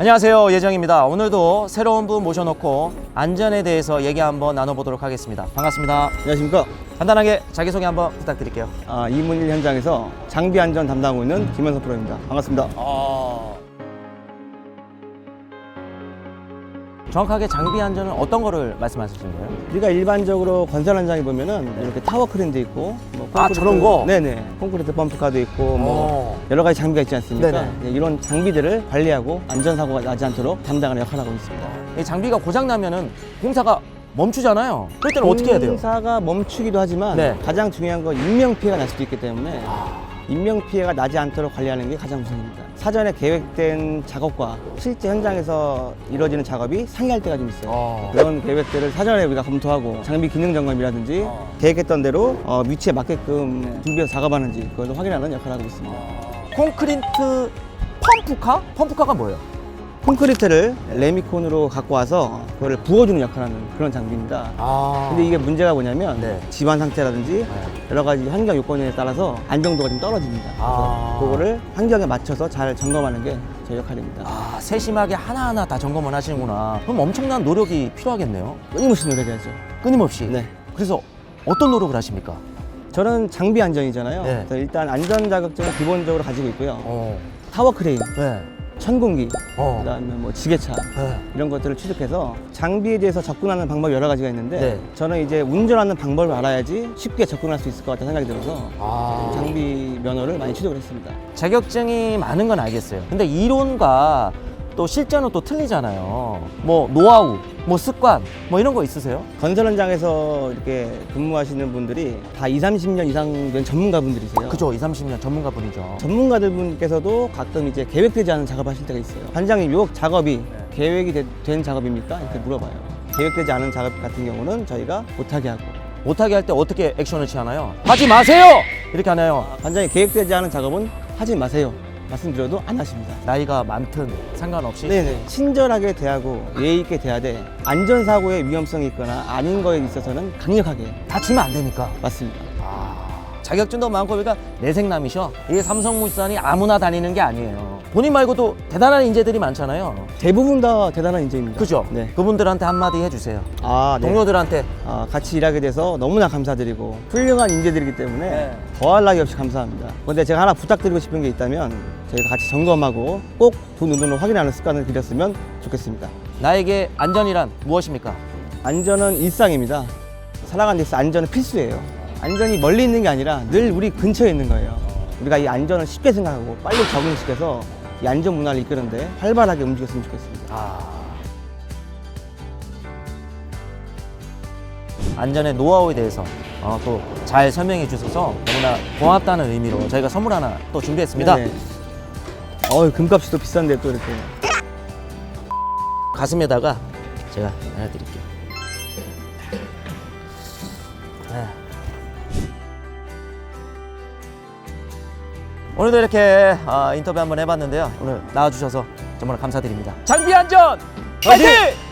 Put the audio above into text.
안녕하세요 예정입니다 오늘도 새로운 분 모셔놓고 안전에 대해서 얘기 한번 나눠보도록 하겠습니다 반갑습니다 안녕하십니까. 간단하게 자기소개 한번 부탁드릴게요 아, 이문일 현장에서 장비 안전 담당하고 있는 김현석 프로입니다. 반갑습니다. 정확하게 장비 안전은 어떤 거를 말씀하시는 거예요? 우리가 일반적으로 건설 현장에 보면은 이렇게 타워 크랜도 있고, 뭐 아, 저런 거? 네네. 콘크리트 펌프카도 있고, 뭐 어. 여러 가지 장비가 있지 않습니까? 네네. 네, 이런 장비들을 관리하고 안전 사고가 나지 않도록 담당하는 역할을 하고 있습니다. 이 장비가 고장 나면은 공사가 멈추잖아요 그럴 때는 어떻게 해야 돼요? 공사가 멈추기도 하지만 네. 가장 중요한 건 인명 피해가 날 수도 있기 때문에 인명 피해가 나지 않도록 관리하는 게 가장 우선입니다. 사전에 계획된 작업과 실제 현장에서 이루어지는 작업이 상이할 때가 좀 있어요. 어. 그런 계획들을 사전에 우리가 검토하고 장비 기능 점검이라든지 어. 계획했던 대로 어, 위치에 맞게끔 준비해서 작업하는지 그걸 확인하는 역할을 하고 있습니다. 콘크리트 펌프카? 펌프카가 뭐예요? 콘크리트를 레미콘으로 갖고 와서 그걸 부어주는 역할을 하는 그런 장비입니다. 아 근데 이게 문제가 뭐냐면 네. 집안 상태라든지 여러 가지 환경 요건에 따라서 안정도가 좀 떨어집니다. 그래서 아. 그거를 환경에 맞춰서 잘 점검하는 게 제 역할입니다. 아, 세심하게 하나하나 다 점검을 하시는구나 그럼 엄청난 노력이 필요하겠네요 끊임없이 노력해야죠. 끊임없이 네. 그래서 어떤 노력을 하십니까? 저는 장비 안전이잖아요. 네. 그래서 일단 안전 자격증을 기본적으로 가지고 있고요. 어, 타워 크레인, 네, 천공기, 어, 그다음에 뭐 지게차 네. 이런 것들을 취득해서 장비에 대해서 접근하는 방법이 여러 가지가 있는데 네. 저는 이제 운전하는 방법을 알아야지 쉽게 접근할 수 있을 것 같다는 생각이 들어서 아, 장비 면허를 많이 취득을 했습니다. 자격증이 많은 건 알겠어요. 근데 이론과 또 실전은 또 틀리잖아요. 뭐 노하우, 뭐 습관, 뭐 이런 거 있으세요? 건설 현장에서 이렇게 근무하시는 분들이 다 2, 30년 이상 된 전문가분들이세요. 그죠, 2, 30년 전문가분이죠. 전문가들 분께서도 가끔 이제 계획되지 않은 작업하실 때가 있어요. 반장님, 요 작업이 계획이 되- 된 작업입니까? 이렇게 물어봐요. 계획되지 않은 작업 같은 경우는 저희가 못하게 하고 못하게 할 때 어떻게 액션을 취하나요? 하지 마세요! 이렇게 하나요? 반장님 계획되지 않은 작업은 하지 마세요. 말씀드려도 안 하십니다. 나이가 많든 상관없이 네네. 친절하게 대하고 예의 있게 대해야 돼. 안전사고의 위험성이 있거나 아닌 거에 있어서는 강력하게 다치면 안 되니까. 맞습니다. 자격증도 많고 그러니까 내생남이셔. 이게 삼성물산이 아무나 다니는 게 아니에요. 본인 말고도 대단한 인재들이 많잖아요. 대부분 다 대단한 인재입니다. 그죠? 네. 그분들한테 한마디 해주세요. 아, 네. 동료들한테 아, 같이 일하게 돼서 너무나 감사드리고 훌륭한 인재들이기 때문에 네. 더할 나위 없이 감사합니다. 근데 제가 하나 부탁드리고 싶은 게 있다면 저희가 같이 점검하고 꼭 두 눈으로 확인하는 습관을 들였으면 좋겠습니다. 나에게 안전이란 무엇입니까? 안전은 일상입니다. 살아가는 데 있어 안전은 필수예요. 안전이 멀리 있는 게 아니라 늘 우리 근처에 있는 거예요. 우리가 이 안전을 쉽게 생각하고 빨리 적응시켜서 이 안전 문화를 이끄는데 활발하게 움직였으면 좋겠습니다. 아. 안전의 노하우에 대해서 어, 또 잘 설명해 주셔서 너무나 고맙다는 의미로 저희가 선물 하나 또 준비했습니다. 네네. 어우, 금값이 또 비싼데 또 이렇게. 가슴에다가 제가 하나 드릴게요. 네. 오늘도 이렇게 아, 인터뷰 한번 해봤는데요. 오늘 나와주셔서 정말 감사드립니다. 장비 안전 화이팅!